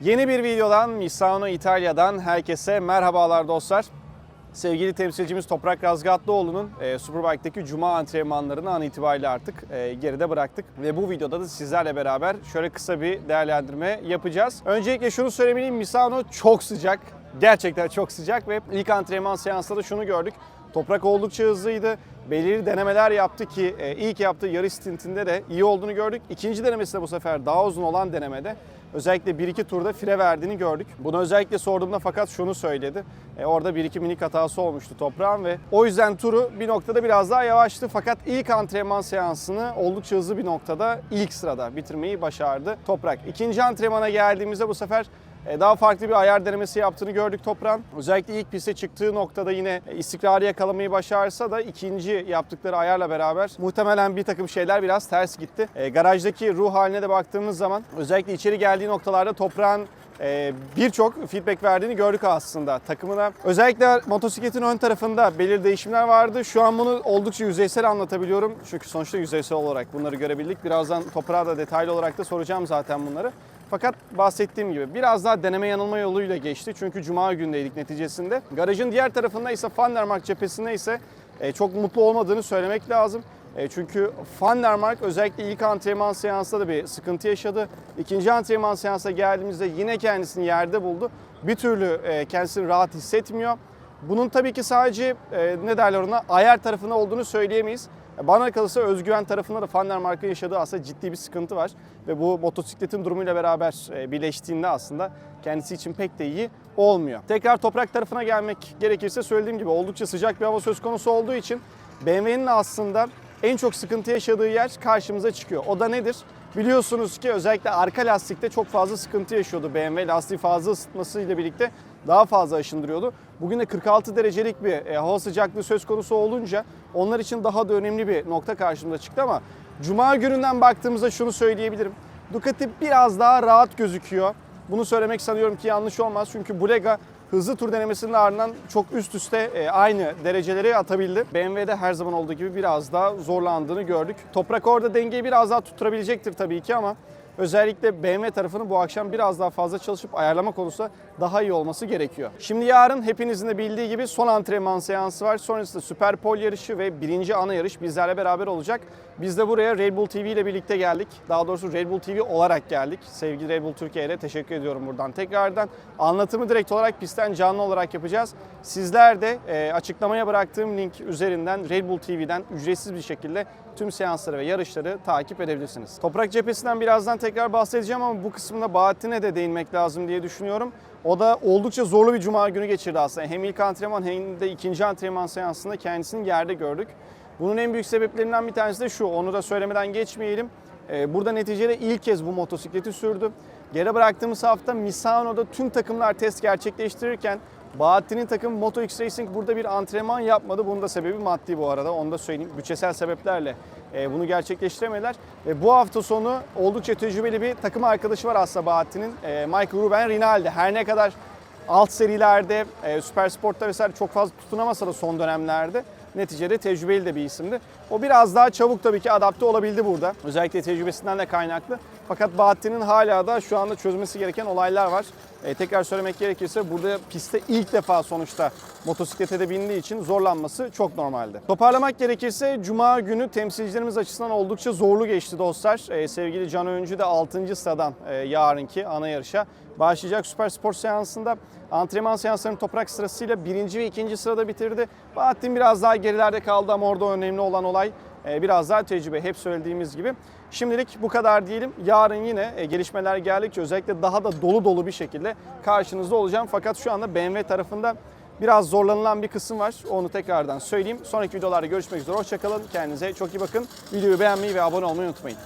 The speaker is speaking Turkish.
Yeni bir videodan Misano İtalya'dan herkese merhabalar dostlar. Sevgili temsilcimiz Toprak Razgatlıoğlu'nun e, Superbike'deki cuma antrenmanlarını an itibariyle artık e, geride bıraktık. Ve bu videoda da sizlerle beraber şöyle kısa bir değerlendirme yapacağız. Öncelikle şunu söylemeliyim Misano çok sıcak. Gerçekten çok sıcak ve ilk antrenman seansında da şunu gördük. Toprak oldukça hızlıydı. Belirli denemeler yaptı ki e, ilk yaptığı yarış stintinde de iyi olduğunu gördük. İkinci denemesinde bu sefer daha uzun olan denemede özellikle 1-2 turda fire verdiğini gördük. Bunu özellikle sorduğumda fakat şunu söyledi. E, orada 1-2 minik hatası olmuştu toprağın ve o yüzden turu bir noktada biraz daha yavaştı. Fakat ilk antrenman seansını oldukça hızlı bir noktada ilk sırada bitirmeyi başardı Toprak. İkinci antrenmana geldiğimizde bu sefer daha farklı bir ayar denemesi yaptığını gördük Toprak'ın. Özellikle ilk piste çıktığı noktada yine e, istikrarı yakalamayı başarsa da ikinci yaptıkları ayarla beraber muhtemelen bir takım şeyler biraz ters gitti. E, Garajdaki ruh haline de baktığımız zaman özellikle içeri geldiği noktalarda Toprak'ın e, birçok feedback verdiğini gördük aslında takımına. Özellikle motosikletin ön tarafında belirli değişimler vardı. Şu an bunu oldukça yüzeysel anlatabiliyorum. Çünkü sonuçta yüzeysel olarak bunları görebildik. Birazdan toprağa da detaylı olarak da soracağım zaten bunları. Fakat bahsettiğim gibi biraz daha deneme yanılma yoluyla geçti. Çünkü cuma gündeydik neticesinde. Garajın diğer tarafında ise Fandermark cephesinde ise e, çok mutlu olmadığını söylemek lazım. E, Çünkü Fandermark özellikle ilk antrenman seansında da bir sıkıntı yaşadı. İkinci antrenman seansa geldiğimizde yine kendisini yerde buldu. Bir türlü e, kendisini rahat hissetmiyor. Bunun tabii ki sadece ne derler ona ayar tarafında olduğunu söyleyemeyiz. Bana kalırsa özgüven tarafında da Fandermark'ın yaşadığı aslında ciddi bir sıkıntı var. Ve bu motosikletin durumuyla beraber e, birleştiğinde aslında kendisi için pek de iyi olmuyor. Tekrar toprak tarafına gelmek gerekirse söylediğim gibi oldukça sıcak bir hava söz konusu olduğu için BMW'nin aslında en çok sıkıntı yaşadığı yer karşımıza çıkıyor. O da nedir? Biliyorsunuz ki özellikle arka lastikte çok fazla sıkıntı yaşıyordu BMW. Lastiği fazla ısıtmasıyla birlikte daha fazla aşındırıyordu. Bugün de 46 derecelik bir e, hava sıcaklığı söz konusu olunca onlar için daha da önemli bir nokta karşımıza çıktı ama Cuma gününden baktığımızda şunu söyleyebilirim. Ducati biraz daha rahat gözüküyor. Bunu söylemek sanıyorum ki yanlış olmaz çünkü Bulega hızlı tur denemesinin ardından çok üst üste e, aynı dereceleri atabildi. BMW'de her zaman olduğu gibi biraz daha zorlandığını gördük. Toprak orada dengeyi biraz daha tutturabilecektir tabii ki ama özellikle BMW tarafının bu akşam biraz daha fazla çalışıp ayarlama konusunda daha iyi olması gerekiyor. Şimdi yarın hepinizin de bildiği gibi son antrenman seansı var. Sonrasında Süper Pol yarışı ve birinci ana yarış bizlerle beraber olacak. Biz de buraya Red Bull TV ile birlikte geldik. Daha doğrusu Red Bull TV olarak geldik. Sevgili Red Bull Türkiye'ye teşekkür ediyorum buradan tekrardan. Anlatımı direkt olarak pistten canlı olarak yapacağız. Sizler de e, açıklamaya bıraktığım link üzerinden Red Bull TV'den ücretsiz bir şekilde tüm seansları ve yarışları takip edebilirsiniz. Toprak cephesinden birazdan tekrar bahsedeceğim ama bu kısmında Bahattin'e de değinmek lazım diye düşünüyorum. O da oldukça zorlu bir cuma günü geçirdi aslında. Hem ilk antrenman hem de ikinci antrenman seansında kendisini yerde gördük. Bunun en büyük sebeplerinden bir tanesi de şu, onu da söylemeden geçmeyelim. Ee, Burada neticede ilk kez bu motosikleti sürdü. Geri bıraktığımız hafta Misano'da tüm takımlar test gerçekleştirirken Bahattin'in takımı Moto X Racing burada bir antrenman yapmadı. Bunun da sebebi maddi bu arada. Onu da söyleyeyim. Bütçesel sebeplerle e, bunu gerçekleştiremediler. Bu hafta sonu oldukça tecrübeli bir takım arkadaşı var aslında Bahattin'in. E, Michael Ruben Rinaldi. Her ne kadar alt serilerde, e, Süper Sport'ta vesaire çok fazla tutunamasa da son dönemlerde neticede tecrübeli de bir isimdi. O biraz daha çabuk tabii ki adapte olabildi burada. Özellikle tecrübesinden de kaynaklı. Fakat Bahattin'in hala da şu anda çözmesi gereken olaylar var. E, tekrar söylemek gerekirse burada pistte ilk defa sonuçta motosiklete de bindiği için zorlanması çok normaldi. Toparlamak gerekirse Cuma günü temsilcilerimiz açısından oldukça zorlu geçti dostlar. E, sevgili Can Öncü de 6. sıradan e, yarınki ana yarışa başlayacak Süper Spor seansında antrenman seanslarının toprak sırasıyla birinci ve ikinci sırada bitirdi. Bahattin biraz daha gerilerde kaldı ama orada önemli olan olay biraz daha tecrübe. Hep söylediğimiz gibi. Şimdilik bu kadar diyelim. Yarın yine e, gelişmeler geldikçe özellikle daha da dolu dolu bir şekilde karşınızda olacağım. Fakat şu anda BMW tarafında biraz zorlanılan bir kısım var. Onu tekrardan söyleyeyim. Sonraki videolarda görüşmek üzere. Hoşçakalın. Kendinize çok iyi bakın. Videoyu beğenmeyi ve abone olmayı unutmayın.